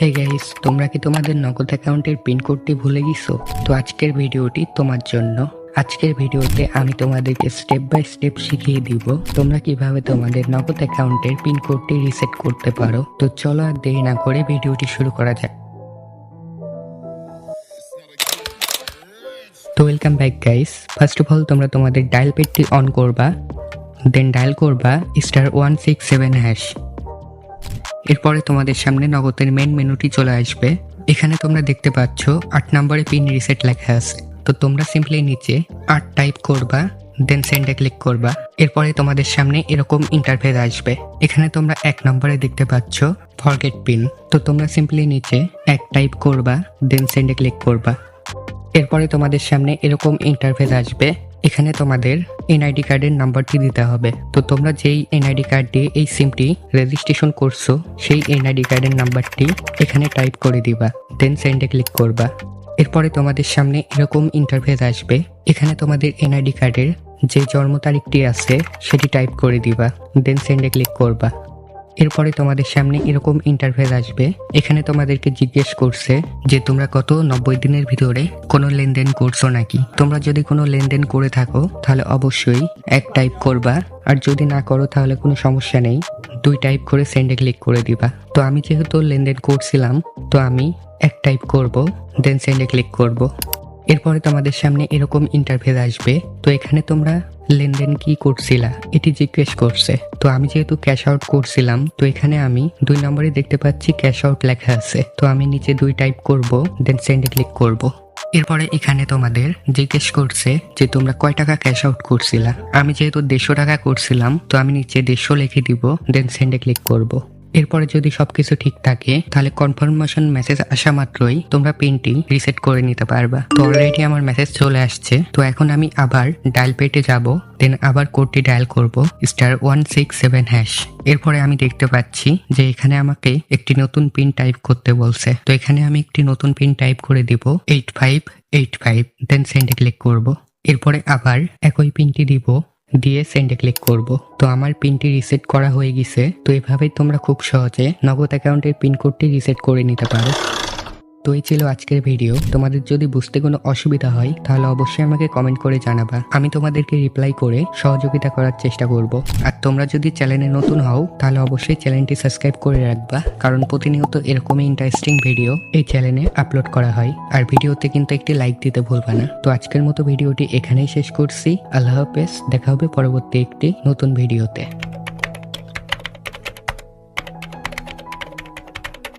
Hey guys তোমরা কি তোমাদের নগদ অ্যাকাউন্টের পিন কোডটি ভুলে গেছো? তো আজকের ভিডিওটি তোমার জন্য। আজকের ভিডিওতে আমি তোমাদেরকে স্টেপ বাই স্টেপ শিখিয়ে দিব তোমরা কীভাবে তোমাদের নগদ অ্যাকাউন্টের পিন কোডটি রিসেট করতে পারো। তো চলো আর দেরি না করে ভিডিওটি শুরু করা যাক। তো welcome back guys first of all তোমরা তোমাদের ডায়াল পেডটি অন করবা দেন ডায়াল করবা star one six seven hash এরপরে তোমাদের সামনে নগদের মেন মেনুটি চলে আসবে। এখানে তোমরা দেখতে পাচ্ছ, আট নম্বরে পিন রিসেট লেখা আছে। তো তোমরা সিম্পলি নিচে আট টাইপ করবা দেন সেন্ডে ক্লিক করবা। এরপরে তোমাদের সামনে এরকম ইন্টারফেস আসবে। এখানে তোমরা এক নম্বরে দেখতে পাচ্ছ ফরগেট পিন তো তোমরা সিম্পলি নিচে এক টাইপ করবা দেন সেন্ডে ক্লিক করবা। এরপরে তোমাদের সামনে এরকম ইন্টারফেস আসবে। এখানে তোমাদের এনআইডি কার্ডের নাম্বারটি দিতে হবে। তো তোমরা যেই এনআইডি কার্ড দিয়ে এই সিমটি রেজিস্ট্রেশন করছ, সেই এনআইডি কার্ডের নাম্বারটি এখানে টাইপ করে দিবা দেন সেন্ডে ক্লিক করবা। এরপরে তোমাদের সামনে এরকম ইন্টারফেস আসবে, এখানে তোমাদের এনআইডি কার্ডের যে জন্ম তারিখটি আছে, সেটি টাইপ করে দিবা দেন সেন্ডে ক্লিক করবা। এরপরে তোমাদের সামনে এরকম ইন্টারফেস আসবে। এখানে তোমাদেরকে জিজ্ঞেস করছে যে, তোমরা কত নব্বই দিনের ভিতরে কোনো লেনদেন করছ নাকি? তোমরা যদি কোনো লেনদেন করে থাকো, তাহলে অবশ্যই এক টাইপ করবা। আর যদি না করো, তাহলে কোনো সমস্যা নেই। দুই টাইপ করে সেন্ডে ক্লিক করে দিবা। তো আমি যেহেতু লেনদেন করছিলাম, তো আমি এক টাইপ করব দেন সেন্ডে ক্লিক করব। এরপরে তোমাদের সামনে এরকম ইন্টারফেস আসবে। তো এখানে তোমরা লেনদেন কি করছিলা, এটি জিজ্ঞেস করছে। তো আমি যেহেতু ক্যাশ আউট করছিলাম, তো এখানে আমি দুই নম্বরে দেখতে পাচ্ছি ক্যাশ আউট লেখা আছে। তো আমি নিচে দুই টাইপ করব দেন সেন্ডে ক্লিক করব। এরপরে এখানে তোমাদের জিজ্ঞেস করছে যে তোমরা কয় টাকা ক্যাশ আউট করছিলা। আমি যেহেতু দেড়শো টাকা করছিলাম, তো আমি নিচে দেড়শো লিখে দিব দেন সেন্ডে ক্লিক করব। এরপরে যদি সবকিছু ঠিক থাকে, তাহলে কনফার্মেশন মেসেজ আসা মাত্রই তোমরা পিনটি রিসেট করে নিতে পারবা। তো অলরেডি আমার মেসেজ চলে আসছে। তো এখন আমি আবার ডায়াল পেটে যাব দেন আবার কোডটি ডায়াল করব star one six seven hash এরপরে আমি দেখতে পাচ্ছি যে এখানে আমাকে একটি নতুন পিন টাইপ করতে বলছে। তো এখানে আমি একটি নতুন পিন টাইপ করে দিব eight five eight five then সেন্ডে click করব। এরপরে আবার একই পিনটি দিব দিয়ে সেন্ডে ক্লিক করব। তো আমার পিনটি রিসেট করা হয়ে গেছে। তো এভাবেই তোমরা খুব সহজে নগদ অ্যাকাউন্টের পিন কোডটি রিসেট করে নিতে পারো। তো এই ছিল আজকের ভিডিও তোমাদের যদি বুঝতে কোনো অসুবিধা হয়, তাহলে অবশ্যই আমাকে কমেন্ট করে জানাবা। আমি তোমাদেরকে রিপ্লাই করে সহযোগিতা করার চেষ্টা করব। আর তোমরা যদি চ্যানেলে নতুন হও, তাহলে অবশ্যই চ্যানেলটি সাবস্ক্রাইব করে রাখবা। কারণ প্রতিনিয়ত এরকমই ইন্টারেস্টিং ভিডিও এই চ্যানেলে আপলোড করা হয়। আর ভিডিওতে কিন্তু একটি লাইক দিতে ভুলবা না। তো আজকের মতো ভিডিওটি এখানেই শেষ করছি। আল্লাহ হাফেজ। দেখা হবে পরবর্তী একটি নতুন ভিডিওতে